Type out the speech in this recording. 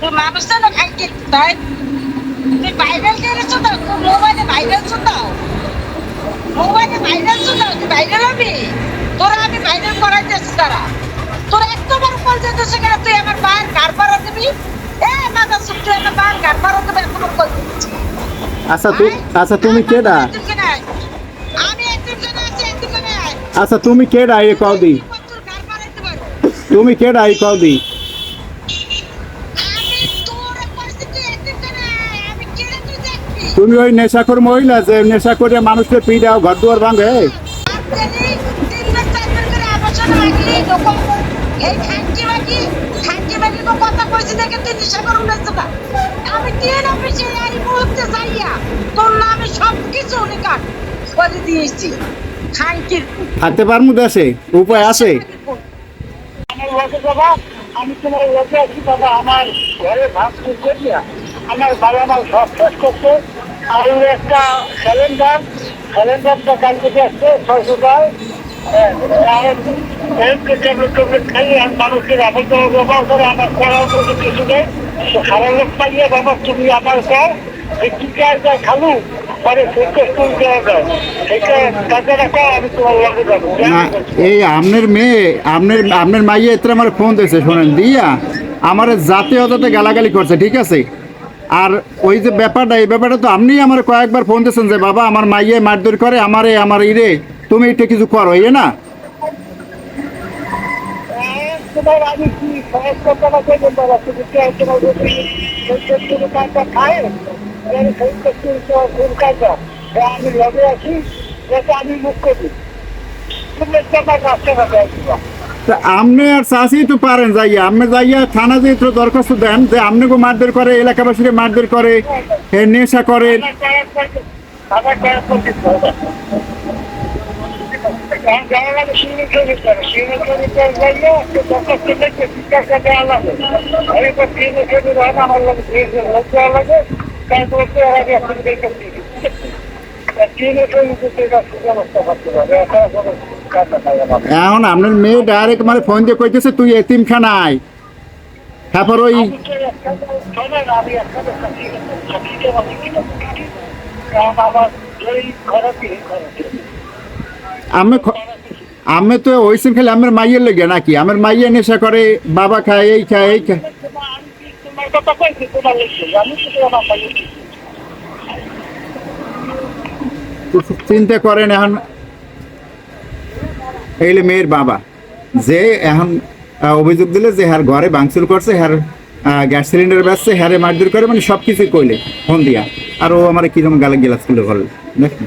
তুই না তাই তুই ভাইরাল করেছ তো? তোর মোবাইলে ভাইরাল শুনতাও মোবাইলে ভাইরাল শুনতাও তুই ভাইরাল হবি? তোরা আমি ভাইরাল করাইতেছি তারা। তোর এত বড় কল যেতে সেখানে তুই আমার পাড়া দিবি? এ মাথা আমার পাড়া দেবে বড় কল আচ্ছা আচ্ছা তুমি কেডা? আমি আছি আচ্ছা তুমি কেডা? এ কও দি তোর গার পাড়াইতে পারব তুমি কেডা এ কও দি? তুমি ওই নেশাখোর মহিলা যে নেশা করে মানুষকে পিড়াও ঘর দুয়ার ভাঙে? এই এই থাকতে পারমু দেশে? উপায় আছে? আমার আমি তোমার লগে আছি বাবা আমার ঘরে ভাত করতে দিয়া আমার বাবা মা সব করছে আর একটা সিলিন্ডার সিলিন্ডারটা কাল থেকে আসছে ছয়শো টাকা মানুষের আবদ্ধ ব্যবহার করে আমার কিছু নেই সারা লোক পাইয়ে বাবা তুমি আমার কর যা যায়। না এই আমনের মেয়ে আমনের আমনের মাইয়ে এত্রে আমার ফোন দিয়েছে শোনেন। দিয়া আমার জাতীয়তাতে গালাগালি করছে ঠিক আছে? আর ওই যে ব্যাপারটা এই ব্যাপারটা তো আপনি আমার কয়েকবার ফোন দিয়েছেন যে বাবা আমার মাইয়ে মারধর করে আমারে আমার ইরে তুমি এটা কিছু করো ইয়ে না? আমি কি কাজটা আমি সেই করছি কোন কাজটা আমি লগে আছি যাতে আমি মুখ করি। তুমি ভাবে আসবা। তা আপনি আর চাষি তো পারেন যাইয়া। আপনি যাইয়া থানা যে দরখাস্ত দেন যে আপনাকে মারধর করে এলাকাবাসীকে মারধর করে নেশা করে। আমার লাগে। এখন আপনার মেয়ে ডাইরেক্ট মানে ফোন দিয়ে কইতেছে তুই এতিমখানায় তারপর ওই আমি তো আমি তো ওই সিম খেলে আমার মাইয়ের লেগে নাকি? আমার মাইয়ে নেশা করে বাবা খায় এই খায় এই খায় তোমার আমি কি তোমার চিন্তা করেন এখন এইলে মেয়ের বাবা, যে এখন অভিযোগ দিলে যে হ্যার ঘরে ভাঙচুর করছে হ্যার গ্যাস সিলিন্ডার বেচছে হ্যারে মারধর করে মানে সব কিছু কইলে, ফোন দিয়া। আর ও আমার কীরকম গালে গেলাস করলে বল, দেখুন।